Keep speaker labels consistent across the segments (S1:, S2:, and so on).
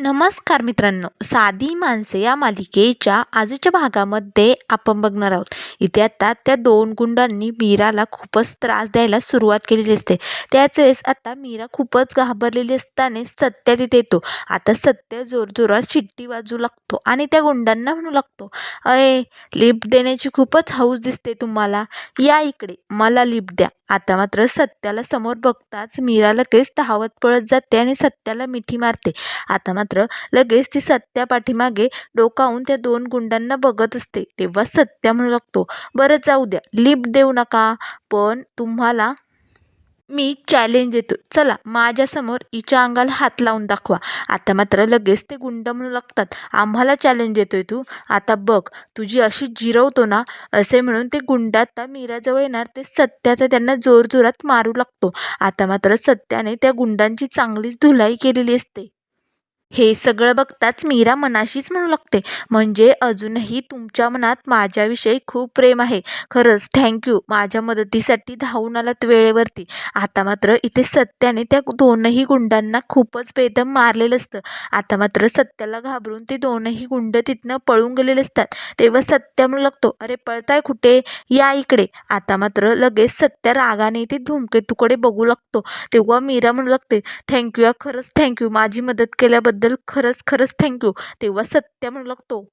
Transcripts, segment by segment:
S1: नमस्कार मित्रांनो साधी माणसे या मालिकेच्या आजच्या भागामध्ये आपण बघणार आहोत. इथे आता त्या दोन गुंडांनी मीराला खूपच त्रास द्यायला सुरुवात केलेली असते. त्याच वेळेस आता मीरा खूपच घाबरलेली असताना सत्य तिथे येतो. आता सत्य जोरजोरात शिट्टी वाजू लागतो आणि त्या गुंडांना म्हणू लागतो अय लिफ्ट देण्याची खूपच हौस दिसते तुम्हाला. या इकडे मला लिफ्ट द्या. आता मात्र सत्याला समोर बघताच मीरा लगेच धावत पळत जाते आणि सत्याला मिठी मारते. आता मात्र मात्र लगेच ती सत्या पाठीमागे डोकावून त्या दोन गुंडांना बघत असते. तेव्हा सत्या म्हणू लागतो बरं जाऊ द्या लिप देऊ नका पण तुम्हाला मी चॅलेंज देतो. चला माझ्यासमोर हिच्या अंगाला हात लावून दाखवा. आता मात्र लगेच ते गुंड म्हणू लागतात आम्हाला चॅलेंज देतोय तू. आता बघ तुझी अशी जिरवतो ना असे म्हणून ते गुंड आता मीराजवळ येणार ते सत्याचा त्यांना जोरजोरात मारू लागतो. आता मात्र सत्याने त्या गुंडांची चांगलीच धुलाई केलेली असते. हे सगळं बघताच मीरा मनाशीच म्हणू लागते. म्हणजे अजूनही तुमच्या मनात माझ्याविषयी खूप प्रेम आहे. खरंच थँक्यू माझ्या मदतीसाठी धावून आलात वेळेवरती. आता मात्र इथे सत्याने त्या दोनही गुंडांना खूपच बेदम मारलेलं असतं. आता मात्र सत्याला घाबरून ते दोनही गुंड तिथनं पळून गेलेले असतात. तेव्हा सत्या म्हणू लागतो अरे पळताय कुठे? या इकडे. आता मात्र लगेच सत्या रागाने ते धूमकेतूकडे बघू लागतो. तेव्हा मीरा म्हणू लागते थँक्यू या खरंच थँक्यू माझी मदत केल्याबद्दल खरंच खरंच थँक्यू तेव्हा सत्या म्हणू लागतो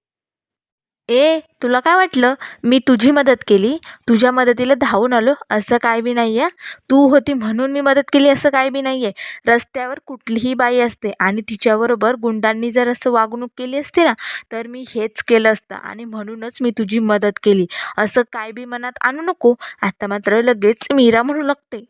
S1: ए तुला काय वाटलं? मी तुझी मदत केली. तुझ्या मदतीला धावून आलो. असं काय बी नाही आहे तू होती म्हणून मी मदत केली असं काय बी नाही आहे रस्त्यावर कुठलीही बाई असते आणि तिच्याबरोबर गुंडांनी जर असं वागणूक केली असते ना तर मी हेच केलं असतं आणि म्हणूनच मी तुझी मदत केली. असं काय बी मनात आणू नको. आता मात्र लगेच मीरा म्हणू लागते.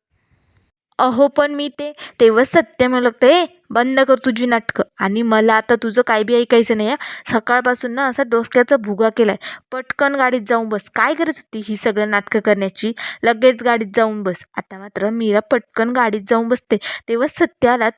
S1: अहो पण मी ते तेव्हा सत्य म्हणू लागतं ए बंद कर तुझी नाटकं. आणि मला आता तुझं काय बी ऐकायचं नाही आहे सकाळपासून ना असा डोसक्याचा भुगा केला आहे पटकन गाडीत जाऊन बस. काय गरज होती ही सगळं नाटकं करण्याची? लगेच गाडीत जाऊन बस. आता मात्र मीरा पटकन गाडीत जाऊन बसते. तेव्हा सत्याला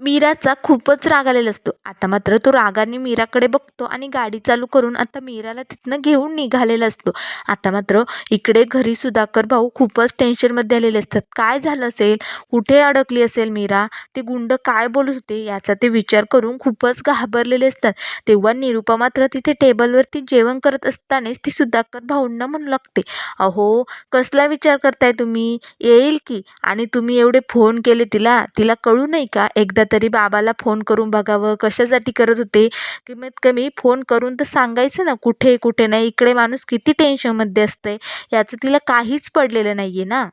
S1: मीराचा खूपच राग आलेला असतो. आता मात्र तो रागाने मीराकडे बघतो आणि गाडी चालू करून आता मीराला तिथनं घेऊन निघालेला असतो. आता मात्र इकडे घरी सुधाकर भाऊ खूपच टेन्शनमध्ये आलेले असतात. काय झालं असेल? कुठे अडकली असेल मीरा? ते गुंड काय बोलत होते? याचा ते विचार करून खूपच घाबरलेले असतात. तेव्हा निरुपा मात्र तिथे टेबलवरती जेवण करत असतानाच ती सुधाकर भाऊंना म्हणू लागते अहो कसला विचार करताय तुम्ही? येईल की? आणि तुम्ही एवढे फोन केले तिला? तिला कळू नाही का? एकदा तरी बाबाला फोन करून बघावं. कशासाठी करत होते? कमीत कमी. फोन करून तर सांगायचं ना कुठे कुठे नाही. इकडे माणूस किती टेन्शनमध्ये असतं आहे याचं तिला काहीच पडलेलं नाही आहे ना.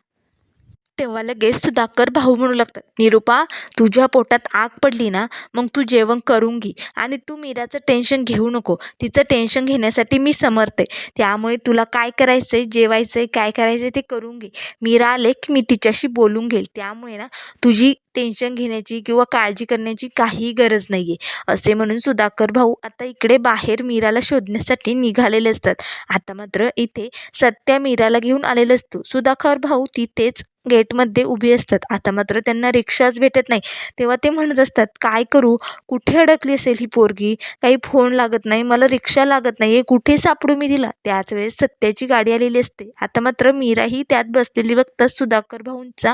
S1: तेव्हा लगेच सुधाकर भाऊ म्हणू लागतात निरुपा तुझ्या पोटात आग पडली ना मग तू जेवण करून घे आणि तू मीराचं टेन्शन घेऊ नको. तिचं टेन्शन घेण्यासाठी मी समर्थ आहे. त्यामुळे तुला काय करायचं आहे जेवायचं आहे काय करायचं आहे ते करून घे. मीरा आले की मी तिच्याशी बोलून घेईल. त्यामुळे ना तुझी टेन्शन घेण्याची किंवा काळजी करण्याची काही गरज नाही आहे असे म्हणून सुधाकर भाऊ आता इकडे बाहेर मीराला शोधण्यासाठी निघालेले असतात. आता मात्र इथे सत्या मीराला घेऊन आलेला असतो. सुधाकर भाऊ तिथेच गेटमध्ये उभी असतात. आता मात्र त्यांना रिक्षाच भेटत नाही. तेव्हा ते म्हणत असतात काय करू? कुठे अडकली असेल ही पोरगी? काही फोन लागत नाही मला रिक्षा लागत नाही. हे कुठे सापडू मी दिला त्याच वेळेस सत्याची गाडी आलेली असते. आता मात्र मीराही त्यात बसलेली बघताच सुधाकर भाऊंचा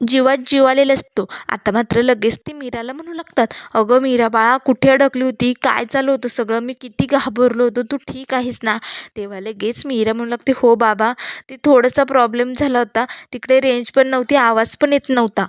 S1: जीवात जीव आलेला असतो. आता मात्र लगेच ते मीराला म्हणू लागतात अगं मीरा बाळा कुठे अडकली होती? काय चालू होतं सगळं? मी किती घाबरलो होतो. तू ठीक आहेस ना? तेव्हा लगेच मीरा म्हणू लागते हो बाबा ते थोडासा प्रॉब्लेम झाला होता. तिकडे रेंज पण नव्हती आवाज पण येत नव्हता.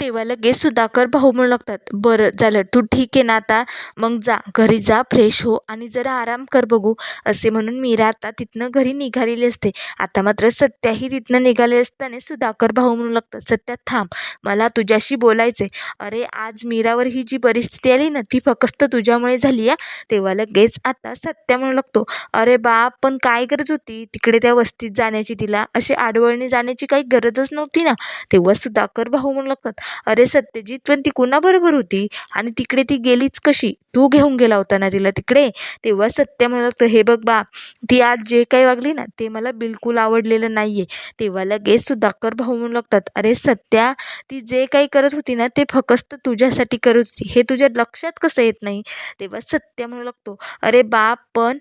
S1: तेव्हा लगेच सुधाकर भाऊ म्हणू लागतात बरं झालं. तू ठीक आहे ना आता? मग जा. घरी जा. फ्रेश हो. आणि जरा आराम कर बघू. असे म्हणून मीरा आता तिथनं घरी निघालेली असते. आता मात्र सत्याही तिथनं निघाले असताना सुधाकर भाऊ म्हणू लागतात सत्या थांब. मला तुझ्याशी बोलायचं आहे अरे आज मीरावर ही जी परिस्थिती आली ना ती फक्त तुझ्यामुळे झाली आहे तेव्हा लगेच आता सत्या म्हणू लागतो अरे बाप पण काय गरज होती? तिकडे त्या वस्तीत जाण्याची तिला? अशी आडवळणी जाण्याची काही गरजच नव्हती ना? तेव्हा सुधाकर भाऊ म्हणू लागतात अरे सत्यजित पण ती कुणाबरोबर होती? आणि तिकडे ती गेलीच कशी? तू घेऊन गेला होता ना तिला तिकडे? तेव्हा सत्य म्हणत हे बघ बा ती आज जे काही वागली ना ते मला बिलकुल आवडलेलं नाही आहे तेव्हा लगेच सुधाकर भाऊ म्हणू लागतात अरे सत्या ती जे काही करत होती ना ते फक्त तुझ्यासाठी करत होती. हे तुझ्या लक्षात कसं येत नाही? तेव्हा सत्य म्हणू लागतो अरे बाप पण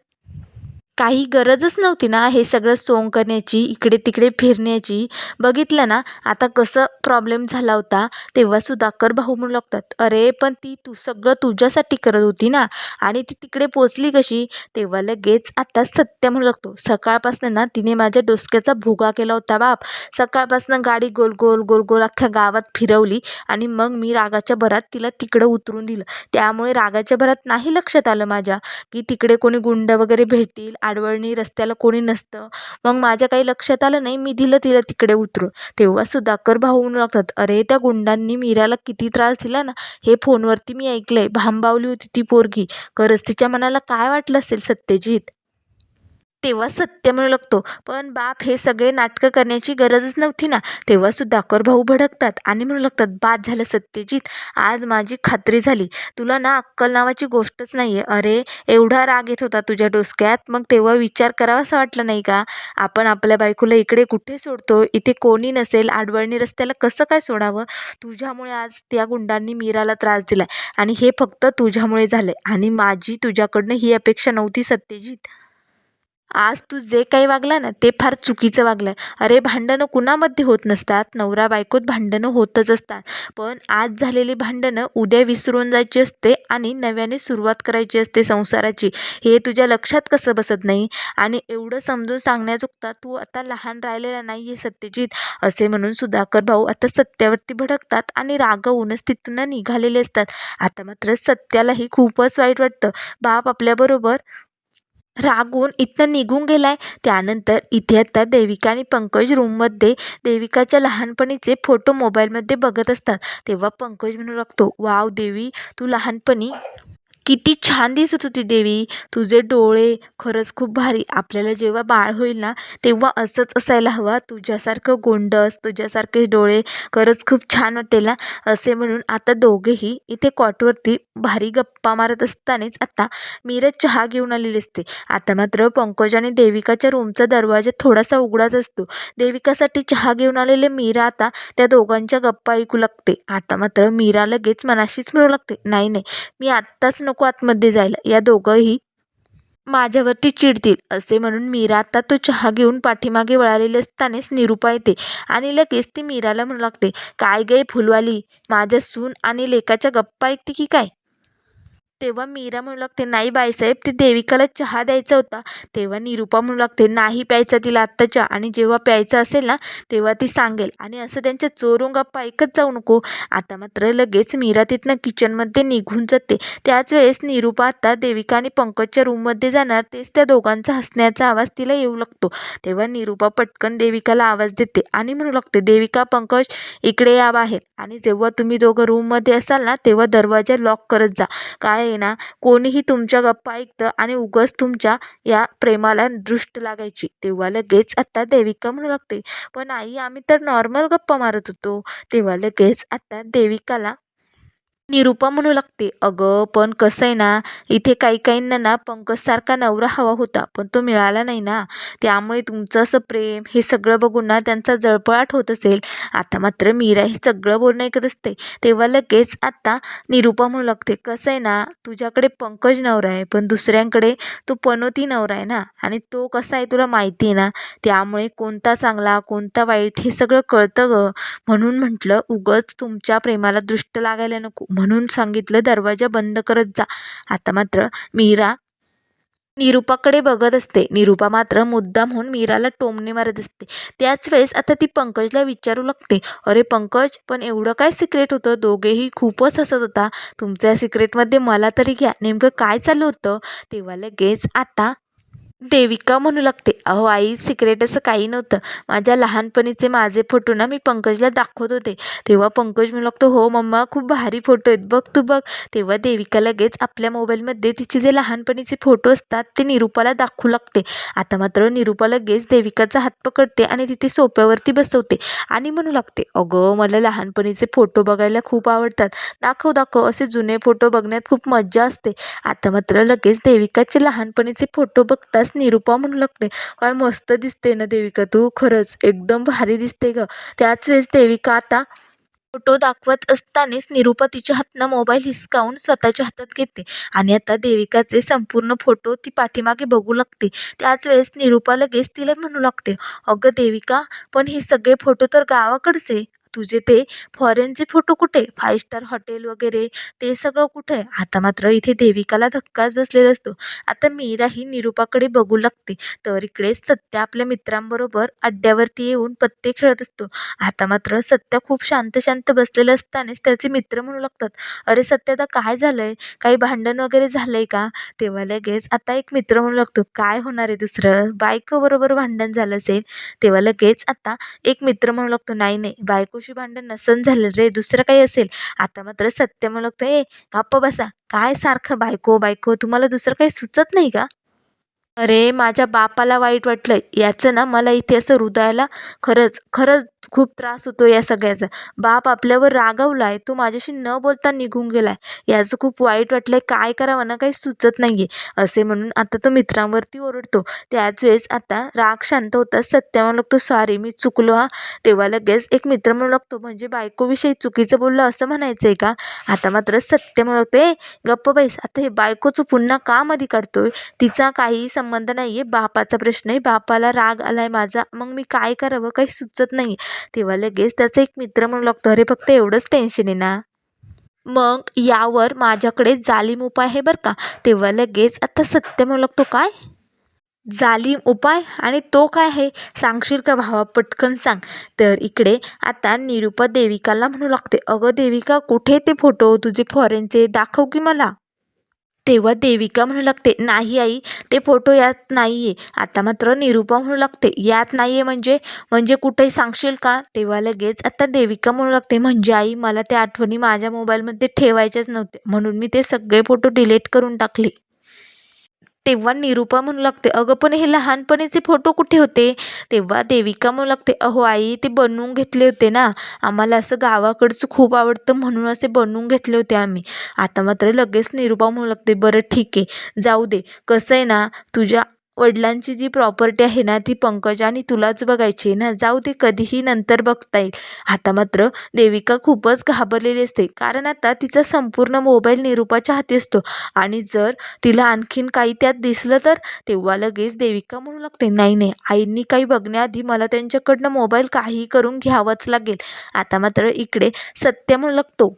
S1: काही गरजच नव्हती ना हे सगळं सोंग करण्याची इकडे तिकडे फिरण्याची. बघितलं ना आता कसं प्रॉब्लेम झाला होता तेव्हा सुधाकर भाऊ म्हणू लागतात अरे पण ती तू सगळं तुझ्यासाठी करत होती ना आणि ती तिकडे पोचली कशी? तेव्हा लगेच आता सत्य म्हणू लागतो सकाळपासून ना तिने माझ्या डोसक्याचा भोगा केला होता बाप. सकाळपासून गाडी गोल गोल गोल गोल अख्ख्या गावात फिरवली आणि मग मी रागाच्या भरात तिला तिकडं उतरून दिलं. त्यामुळे रागाच्या भरात नाही लक्षात आलं माझ्या की तिकडे कोणी गुंड वगैरे भेटतील आडवळणी रस्त्याला कोणी नसतं. मग माझ्या काही लक्षात आलं नाही मी दिलं तिला तिकडे उतरून. तेव्हा सुधाकर भाऊ म्हणू लागतात अरे त्या गुंडांनी मीराला किती त्रास दिला ना? हे फोनवरती मी ऐकलं आहे भांबावली होती ती पोरगी. खरंच तिच्या मनाला काय वाटलं असेल सत्यजित? तेव्हा सत्य म्हणू लागतो पण बाप हे सगळे नाटकं करण्याची गरजच नव्हती ना. तेव्हासुद्धा सुधाकर भाऊ भडकतात आणि म्हणू लागतात बाद झालं सत्यजित. आज माझी खात्री झाली. तुला ना अक्कल नावाची गोष्टच नाही आहे अरे एवढा राग येत होता तुझ्या डोसक्यात. मग तेव्हा विचार करावासा वाटलं नाही का? आपण आपल्या बायकोला इकडे कुठे सोडतो? इथे कोणी नसेल. आडवळणी रस्त्याला कसं काय सोडावं? तुझ्यामुळे आज त्या गुंडांनी मीराला त्रास दिला आणि हे फक्त तुझ्यामुळे झालं आणि माझी तुझ्याकडनं ही अपेक्षा नव्हती सत्यजित. आज तू जे काही वागला ना ते फार चुकीचं वागलं अरे भांडणं कुणामध्ये होत नसतात? नवरा बायकोत भांडणं होतच असतात. पण आज झालेली भांडणं उद्या विसरून जायची असते आणि नव्याने सुरुवात करायची असते संसाराची. हे तुझ्या लक्षात कसं बसत नाही? आणि एवढं समजून सांगण्याचुकता तू आता लहान राहिलेला नाही आहे सत्यजित असे म्हणून सुधाकर भाऊ आता सत्यावरती भडकतात आणि रागवूनच तिथून निघालेले असतात. आता मात्र सत्यालाही खूपच वाईट वाटतं. बाप आपल्याबरोबर रागून इथनं निघून गेलाय. त्यानंतर इथे आता देविका आणि पंकज रूममध्ये देविकाच्या लहानपणीचे फोटो मोबाईलमध्ये बघत असतात. तेव्हा पंकज म्हणू लागतो वाव देवी तू लहानपणी किती छान दिसत होती देवी. तुझे डोळे खरंच खूप भारी. आपल्याला जेव्हा बाळ होईल ना तेव्हा असंच असायला हवा. तुझ्यासारखं गोंडस तुझ्यासारखे डोळे खरंच खूप छान वाटेल ना. असे म्हणून आता दोघेही इथे कॉटवरती भारी गप्पा मारत असतानाच आता मीरज चहा घेऊन आलेली असते. आता मात्र पंकज आणि देविकाच्या रूमचा दरवाजा थोडासा उघडाच असतो. देविकासाठी चहा घेऊन आलेले मीरा आता त्या दोघांच्या गप्पा ऐकू लागते. आता मात्र मीरा लगेच मनाशीच म्हणू लागते नाही नाही मी आत्ताच नको आतमध्ये जायला. या दोघंही माझ्यावरती चिडतील असे म्हणून मीरा आता तो चहा घेऊन पाठीमागे वळालेले असतानाच निरुपा येते आणि लगेच ती मीराला म्हणू लागते काय गे फुलवाली? माझ्या सून आणि लेकाच्या गप्पा ऐकते की काय? तेव्हा मीरा म्हणू लागते नाही बाईसाहेब ते देविकाला चहा द्यायचा होता. तेव्हा निरुपा म्हणू लागते नाही प्यायचा तिला आत्ता चहा आणि जेव्हा प्यायचा असेल ना तेव्हा ती सांगेल. आणि असं त्यांच्या चोरून गप्पा ऐकत जाऊ नको. आता मात्र लगेच मीरा तिथनं किचनमध्ये निघून जाते. त्याच वेळेस निरुपा आता देविका आणि पंकजच्या रूममध्ये जाणार. तेच त्या दोघांचा हसण्याचा आवाज तिला येऊ लागतो. तेव्हा निरुपा पटकन देविकाला आवाज देते आणि म्हणू लागते देविका पंकज इकडे या बाहेर. आणि जेव्हा तुम्ही दोघं रूममध्ये असाल ना तेव्हा दरवाजा लॉक करत जा. काय आहे ना कोणीही तुमच्या गप्पा ऐकतं आणि उगाच तुमच्या या प्रेमाला दृष्ट लागायची. तेव्हा लगेच आत्ता देविका म्हणू लागते. पण आई आम्ही तर नॉर्मल गप्पा मारत होतो. तेव्हा लगेच आत्ता देविकाला निरुपा म्हणू लागते अगं पण कसं आहे ना इथे काही काहींना ना पंकजसारखा नवरा हवा होता पण तो मिळाला नाही ना. त्यामुळे तुमचं असं प्रेम हे सगळं बघून ना त्यांचा जळपळाट होत असेल. आता मात्र मीरा हे सगळं बोलणं ऐकत असते. तेव्हा लगेच आता निरुपा म्हणू लागते कसं आहे ना तुझ्याकडे पंकज नवरा आहे पण दुसऱ्यांकडे तो पनोती नवरा आहे ना. आणि तो कसा आहे तुला माहिती आहे ना त्यामुळे कोणता चांगला कोणता वाईट हे सगळं कळतं गं. म्हणून म्हटलं उगच तुमच्या प्रेमाला दृष्ट लागायला नको. म्हणून सांगितलं दरवाजा बंद करत जा. आता मात्र मीरा निरुपाकडे बघत असते. निरुपा मात्र मुद्दाम मीराला टोमणे मारत असते. त्याच वेळेस आता ती पंकजला विचारू लागते. अरे पंकज पण एवढं काय सिक्रेट होतं? दोघेही खूपच हसत होता. तुमच्या सिक्रेटमध्ये मला तरी घ्या. नेमकं काय चालू होतं? तेव्हा लगेच आता देविका म्हणू लागते अहो आई सिक्रेट असं काही नव्हतं. माझ्या लहानपणीचे माझे फोटो ना मी पंकजला दाखवत होते. तेव्हा पंकज म्हणू लागतो हो मम्मा खूप भारी फोटो आहेत. बघ तू बघ. तेव्हा देविका लगेच आपल्या मोबाईलमध्ये तिचे जे लहानपणीचे फोटो असतात ते निरुपाला दाखवू लागते. आता मात्र निरुपा लगेच देविकाचा हात पकडते आणि तिथे सोप्यावरती बसवते आणि म्हणू लागते अगं मला लहानपणीचे फोटो बघायला खूप आवडतात. दाखव दाखव. असे जुने फोटो बघण्यात खूप मज्जा असते. आता मात्र लगेच देविकाचे लहानपणीचे फोटो बघताच निरुपा म्हणू लागते. काय मस्त दिसते ना देविका तू खरंच. एकदम भारी दिसते ग. त्याच वेळेस देविका आता फोटो दाखवत असतानाच निरुपा तिच्या हातनं मोबाईल हिसकावून स्वतःच्या हातात घेते. आणि आता देविकाचे संपूर्ण फोटो ती पाठीमागे बघू लागते. त्याच वेळेस निरुपा लगेच तिला म्हणू लागते अगं देविका पण हे सगळे फोटो तर गावाकडचे. तुझे ते फॉरेनचे फोटो कुठे? फाईव्ह स्टार हॉटेल वगैरे ते सगळं कुठे? आहे आता मात्र इथे देविकाला धक्काच बसलेला असतो. आता मीरा ही निरुपाकडे बघू लागते. तर इकडे सत्या आपल्या मित्रांबरोबर अड्ड्यावरती येऊन पत्ते खेळत असतो. आता मात्र सत्या खूप शांत शांत बसलेलं असतानाच त्याचे मित्र म्हणू लागतात अरे सत्या आता काय झालंय? काही भांडण वगैरे झालंय का? तेव्हा लगेच आता एक मित्र म्हणू लागतो काय होणार आहे दुसरं? बायको बरोबर भांडण झालं असेल. तेव्हा लगेच आता एक मित्र म्हणू लागतो नाही नाही बायको बायकोशी भांडण नसन झालं रे दुसरं काही असेल. आता मात्र सत्य म्हणू ए गप्प बसा. काय सारखं बायको बायको? तुम्हाला दुसरं काही सुचत नाही का? अरे माझ्या बापाला वाईट वाटलं. याचं ना मला इथे असं हृदयाला खरंच खरंच खूप त्रास होतो या सगळ्याचा. बाप आपल्यावर रागावला आहे तो माझ्याशी न बोलता निघून गेला आहे याचं खूप वाईट वाटलं आहे काय करावं ना काही सुचत नाही आहे असे म्हणून आता तो मित्रांवरती ओरडतो. त्याच वेळेस आता राग शांत होताच सत्या म्हणू लागतो सॉरी मी चुकलो हा. तेव्हा लगेच एक मित्र म्हणू लागतो म्हणजे बायकोविषयी चुकीचं बोललं असं म्हणायचं आहे का? आता मात्र सत्य म्हणू लागतो ए गप्प बैस आता हे बायकोचं पुन्हा का मध्ये काढतोय. तिचा काही संबंध नाही आहे बापाचा प्रश्न आहे बापाला राग आला आहे माझा मग मी काय करावं? काही सुचत नाही तेव्हा लगेच त्याचा एक मित्र म्हणू लागतो अरे फक्त एवढंच टेन्शन आहे ना. मग यावर माझ्याकडे जालीम उपाय आहे बरं का. तेव्हा लगेच आता सत्य म्हणू लागतो काय? जालीम उपाय आणि तो काय आहे? सांगशील का भावा? पटकन सांग. तर इकडे आता निरुपा देविकाला म्हणू लागते अगं देविका कुठे ते फोटो तुझे फॉरेनचे दाखव की मला. तेव्हा देविका म्हणू लागते नाही आई ते फोटो यात नाही आहे आता मात्र निरुपा म्हणू लागते यात नाही आहे म्हणजे म्हणजे कुठेही सांगशील का? तेव्हा लगेच आता देविका म्हणू लागते म्हणजे आई मला त्या आठवणी माझ्या मोबाईलमध्ये ठेवायच्याच नव्हत्या. म्हणून मी ते सगळे फोटो डिलीट करून टाकले. तेव्हा निरुपा म्हणू लागते अगं पण हे लहानपणीचे फोटो कुठे होते? तेव्हा देविका म्हणू लागते अहो आई ते बनवून घेतले होते ना. आम्हाला असं गावाकडचं खूप आवडतं म्हणून असे बनवून घेतले होते आम्ही. आता मात्र लगेच निरुपा म्हणू लागते बरं ठीक आहे. जाऊ दे. कसं आहे ना तुझ्या वडिलांची जी प्रॉपर्टी आहे ना ती पंकज आणि तुलाच बघायची आहे ना. जाऊ दे कधीही नंतर बघता येईल. आता मात्र देविका खूपच घाबरलेली असते. कारण आता तिचा संपूर्ण मोबाईल निरूपाच्या हाती असतो. आणि जर तिला आणखीन काही त्यात दिसलं तर तेव्हा लगेच देविका म्हणू लागते नाही नाही आईंनी काही बघण्याआधी मला त्यांच्याकडनं मोबाईल काही करून घ्यावाच लागेल. आता मात्र इकडे सत्य म्हणू लागतो.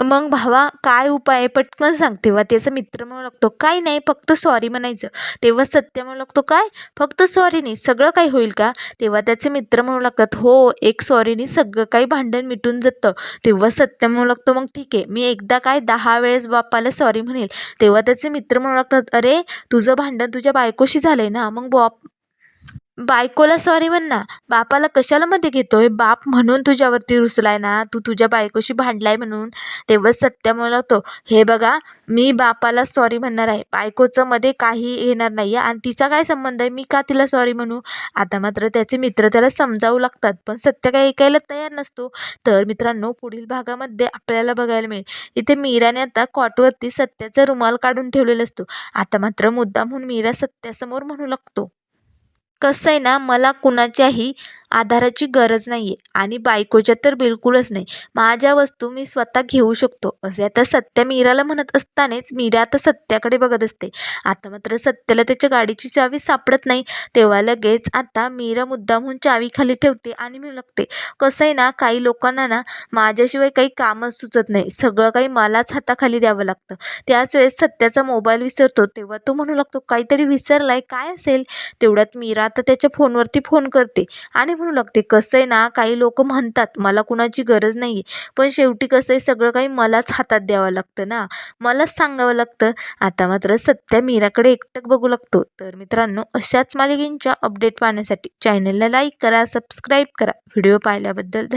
S1: मग भावा काय उपाय? आहे पटकन सांग तेव्हा त्याचा मित्र म्हणू लागतो. काय नाही फक्त सॉरी म्हणायचं. तेव्हा सत्य म्हणू लागतो काय? फक्त सॉरीनी सगळं काही होईल का? तेव्हा त्याचे मित्र म्हणू लागतात हो एक सॉरीनी सगळं काही भांडण मिटून जातं. तेव्हा सत्य म्हणू लागतो मग ठीक आहे मी एकदा काय दहा वेळेस बापाला सॉरी म्हणेल. तेव्हा त्याचे मित्र म्हणू लागतात अरे तुझं भांडण तुझ्या बायकोशी झालं आहे ना मग बाप बायकोला सॉरी म्हण ना. बापाला कशाला मध्ये घेतोय? बाप म्हणून तुझ्यावरती रुसलाय ना. तू तुझ्या बायकोशी भांडलाय म्हणून. तेव्हा सत्य म्हणू हे बघा मी बापाला सॉरी म्हणणार आहे. बायकोचं मध्ये काही येणार नाही आहे आणि तिचा काय संबंध आहे? मी का तिला सॉरी म्हणू? आता मात्र त्याचे मित्र त्याला समजावू लागतात. पण सत्य काय ऐकायला तयार नसतो. तर मित्रांनो पुढील भागामध्ये आपल्याला बघायला मिळेल. इथे मीराने आता कॉटवरती सत्याचा रुमाल काढून ठेवलेला असतो. आता मात्र मुद्दाम म्हणून मीरा सत्यासमोर म्हणू लागतो. कसं आहे ना मला कुणाच्याही आधाराची गरज नाही आहे आणि बायकोच्या तर बिलकुलच नाही. माझ्या वस्तू मी स्वतः घेऊ शकतो. असे आता सत्या मीराला म्हणत असतानाच मीरा आता सत्याकडे बघत असते. आता मात्र सत्याला त्याच्या गाडीची चावी सापडत नाही. तेव्हा लगेच आता मीरा मुद्दामहून चावी खाली ठेवते आणि मी लागते कसं आहे ना काही लोकांना ना माझ्याशिवाय काही कामच सुचत नाही. सगळं काही मलाच हाताखाली द्यावं लागतं. त्याच वेळेस सत्याचा मोबाईल विसरतो. तेव्हा तो म्हणू लागतो काहीतरी विसरलाय काय असेल? तेवढ्यात मीरा आता त्याच्या फोनवरती फोन करते आणि म्हणू लागते. कसं आहे ना काही लोक म्हणतात मला कुणाची गरज नाही. आहे पण शेवटी कसं आहे सगळं काही मलाच हातात द्यावं लागतं ना. मलाच सांगावं लागतं. आता मात्र सत्या मीराकडे एकटक बघू लागतो. तर मित्रांनो अशाच मालिकेंच्या अपडेट पाहण्यासाठी चॅनलला लाईक करा सबस्क्राईब करा. व्हिडिओ पाहिल्याबद्दल धन्यवाद.